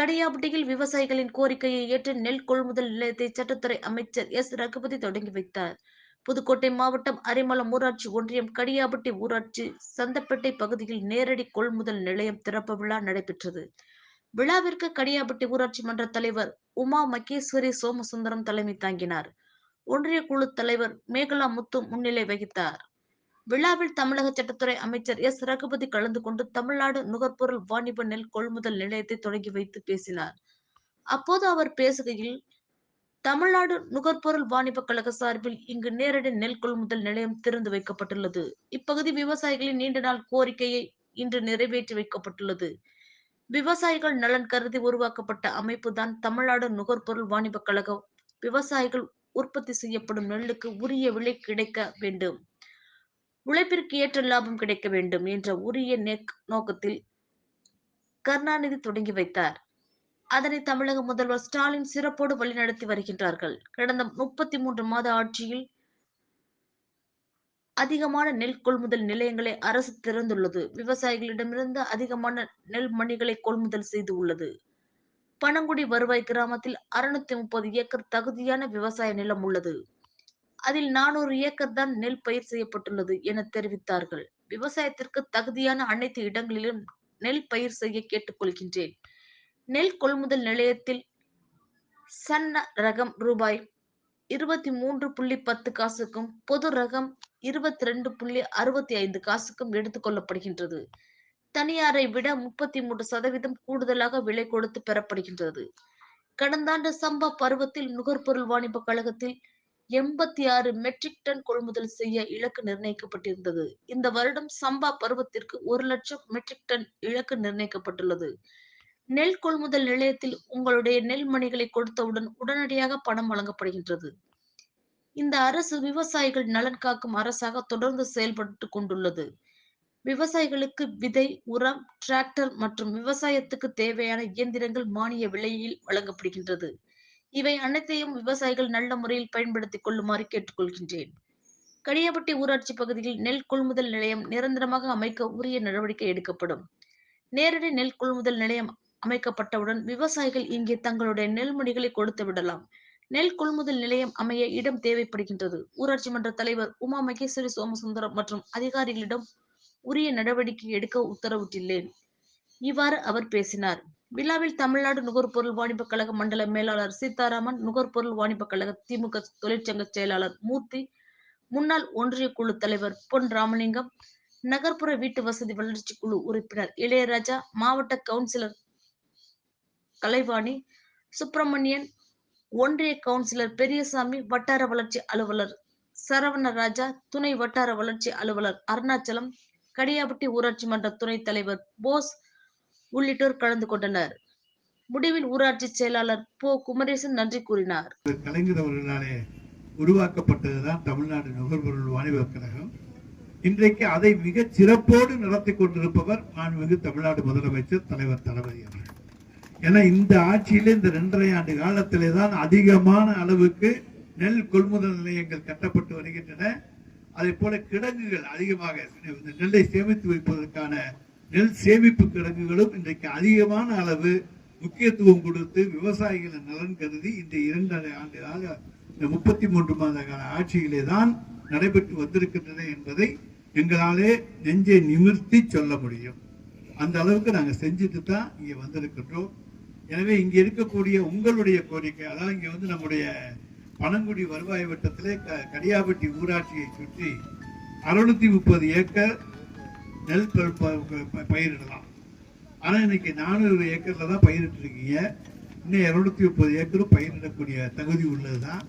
கடையாபட்டியில் விவசாயிகளின் கோரிக்கையை ஏற்று நெல் கொள்முதல் நிலையத்தை சட்டத்துறை அமைச்சர் எஸ். ரகுபதி தொடங்கி வைத்தார். புதுக்கோட்டை மாவட்டம் அரிமளம் ஊராட்சி ஒன்றியம் கடியாபட்டி ஊராட்சி சந்தப்பேட்டை பகுதியில் நேரடி கொள்முதல் நிலையம் திறப்பு விழா நடைபெற்றது. விழாவிற்கு கடியாபட்டி ஊராட்சி மன்ற தலைவர் உமா மகேஸ்வரி சோமசுந்தரம் தலைமை தாங்கினார். ஒன்றிய குழு தலைவர் மேகலா முத்து முன்னிலை வகித்தார். விழாவில் தமிழக சட்டத்துறை அமைச்சர் எஸ். ரகுபதி கலந்து கொண்டு தமிழ்நாடு நுகர்பொருள் வாணிப நெல் கொள்முதல் நிலையத்தை தொடங்கி வைத்து பேசினார். அப்போது அவர் பேசுகையில் தமிழ்நாடு நுகர்பொருள் வாணிப கழக சார்பில் இங்கு நேரடி நெல் கொள்முதல் நிலையம் திறந்து வைக்கப்பட்டுள்ளது. இப்பகுதி விவசாயிகளின் நீண்ட நாள் கோரிக்கையை இன்று நிறைவேற்றி வைக்கப்பட்டுள்ளது. விவசாயிகள் நலன் கருதி உருவாக்கப்பட்ட அமைப்பு தான் தமிழ்நாடு நுகர்பொருள் வாணிப கழகம். விவசாயிகள் உற்பத்தி செய்யப்படும் நெல்லுக்கு உரிய விலை கிடைக்க வேண்டும். உழைப்பிற்கு ஏற்ற லாபம் கிடைக்க வேண்டும் என்ற உரிய நோக்கத்தில் கருணாநிதி தொடங்கி வைத்தார். அதனை தமிழக முதல்வர் ஸ்டாலின் சிறப்போடு வழிநடத்தி வருகின்றார்கள். கடந்த முப்பத்தி மூன்று மாத ஆட்சியில் அதிகமான நெல் கொள்முதல் நிலையங்களை அரசு திறந்துள்ளது. விவசாயிகளிடமிருந்து அதிகமான நெல் மணிகளை கொள்முதல் செய்து உள்ளது. பனங்குடி வருவாய் கிராமத்தில் அறுநூத்தி முப்பது ஏக்கர் தகுதியான விவசாய நிலம் உள்ளது. அதில் நானூறு ஏக்கர் தான் நெல் பயிர் செய்யப்பட்டுள்ளது என தெரிவித்தார்கள். விவசாயத்திற்கு தகுதியான அனைத்து இடங்களிலும் நெல் பயிர் செய்ய கேட்டுக்கொள்கின்றேன். நெல் கொள்முதல் நிலையத்தில் சன்ன ரகம் ரூபாய் இருபத்தி மூன்று புள்ளி பத்து காசுக்கும் பொது ரகம் இருபத்தி ரெண்டு புள்ளி அறுபத்தி ஐந்து காசுக்கும் எடுத்துக் கொள்ளப்படுகின்றது. தனியாரை விட முப்பத்தி மூன்று சதவீதம் கூடுதலாக விலை கொடுத்து பெறப்படுகின்றது. கடந்த ஆண்டு சம்பா பருவத்தில் நுகர்பொருள் வாணிப கழகத்தில் எண்பத்தி ஆறு மெட்ரிக் டன் கொள்முதல் செய்ய இலக்கு நிர்ணயிக்கப்பட்டிருந்தது. இந்த வருடம் சம்பா பருவத்திற்கு ஒரு லட்சம் மெட்ரிக் டன் இலக்கு நிர்ணயிக்கப்பட்டுள்ளது. நெல் கொள்முதல் நிலையத்தில் உங்களுடைய நெல் மணிகளை கொடுத்தவுடன் உடனடியாக பணம் வழங்கப்படுகின்றது. இந்த அரசு விவசாயிகள் நலன் காக்கும் அரசாக தொடர்ந்து செயல்பட்டு கொண்டுள்ளது. விவசாயிகளுக்கு விதை உரம் டிராக்டர் மற்றும் விவசாயத்துக்கு தேவையான இயந்திரங்கள் மானிய விலையில் வழங்கப்படுகின்றது. இவை அனைத்தையும் விவசாயிகள் நல்ல முறையில் பயன்படுத்திக் கொள்ளுமாறு கேட்டுக்கொள்கின்றேன். கடியப்பட்டி ஊராட்சி பகுதியில் நெல் கொள்முதல் நிலையம் நிரந்தரமாக அமைக்க உரிய நடவடிக்கை எடுக்கப்படும். நேரடி நெல் கொள்முதல் நிலையம் அமைக்கப்பட்டவுடன் விவசாயிகள் இங்கே தங்களுடைய நெல்மணிகளை கொடுத்து விடலாம். நெல் கொள்முதல் நிலையம் அமைய இடம் தேவைப்படுகின்றது. ஊராட்சி மன்ற தலைவர் உமா மகேஸ்வரி சோமசுந்தரம் மற்றும் அதிகாரிகளிடம் உரிய நடவடிக்கை எடுக்க உத்தரவிட்டுள்ளேன். இவ்வாறு அவர் பேசினார். விழாவில் தமிழ்நாடு நுகர்பொருள் வாணிப கழக மண்டல மேலாளர் சீதாராமன் நுகர்பொருள் வாணிப கழக திமுக தொழிற்சங்க செயலாளர் மூர்த்தி முன்னாள் ஒன்றிய குழு தலைவர் பொன் ராமலிங்கம் நகர்ப்புற வீட்டு வசதி வளர்ச்சி குழு உறுப்பினர் இளையராஜா மாவட்ட கவுன்சிலர் கலைவாணி சுப்பிரமணியன் ஒன்றிய கவுன்சிலர் பெரியசாமி வட்டார வளர்ச்சி அலுவலர் சரவணராஜா துணை வட்டார வளர்ச்சி அலுவலர் அருணாச்சலம் கடியாபட்டி ஊராட்சி மன்ற துணைத் தலைவர் போஸ் உள்ளிட்டோர் கலந்து கொண்டனர். முடிவில் ஊராட்சி செயலாளர் போ. குமரேசன் நன்றி கூறினார். கலைஞரவர்களாலே உருவாக்கப்பட்டதுதான் தமிழ்நாடு நுகர்பொருள் வாணிப கழகம். இன்றைக்கு அதை மிக சிறப்போடு நடத்தி கொண்டிருப்பவர் மாண்புமிகு தமிழ்நாடு முதலமைச்சர் தலைவர் தளபதி அவர்கள். ஏன்னா இந்த ஆட்சியில இந்த ரெண்டரை ஆண்டு காலத்திலே தான் அதிகமான அளவுக்கு நெல் கொள்முதல் நிலையங்கள் கட்டப்பட்டு வருகின்றன. அதே போல கிடங்குகள் அதிகமாக நெல்லை சேமித்து வைப்பதற்கான நெல் சேமிப்பு கிடங்குகளும் இன்றைக்கு அதிகமான அளவு முக்கியத்துவம் கொடுத்து விவசாயிகளின் நலன் கருதி இந்த இரண்டரை ஆண்டுகளாக இந்த முப்பத்தி மூன்று மாத கால ஆட்சியிலே தான் நடைபெற்று வந்திருக்கின்றன என்பதை எங்களாலே நெஞ்சை நிமிர்த்தி சொல்ல முடியும். அந்த அளவுக்கு நாங்கள் செஞ்சுட்டு தான் இங்கே வந்திருக்கின்றோம். எனவே இங்கே இருக்கக்கூடிய உங்களுடைய கோரிக்கை அதாவது இங்கே வந்து நம்முடைய பனங்குடி வருவாய் வட்டத்திலே க கடியாபட்டி ஊராட்சியை சுற்றி அறுநூத்தி முப்பது ஏக்கர் நெல் ப- பயிரிடலாம். ஆனால் இன்னைக்கு நானூறு ஏக்கரில் தான் பயிரிட்டுருக்கீங்க. இன்னும் இரநூத்தி முப்பது ஏக்கரும் பயிரிடக்கூடிய தகுதி உள்ளது தான்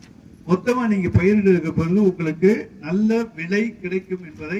மொத்தமாக நீங்கள் பயிரிடுறதுக்கு பிறகு உங்களுக்கு நல்ல விலை கிடைக்கும் என்பதை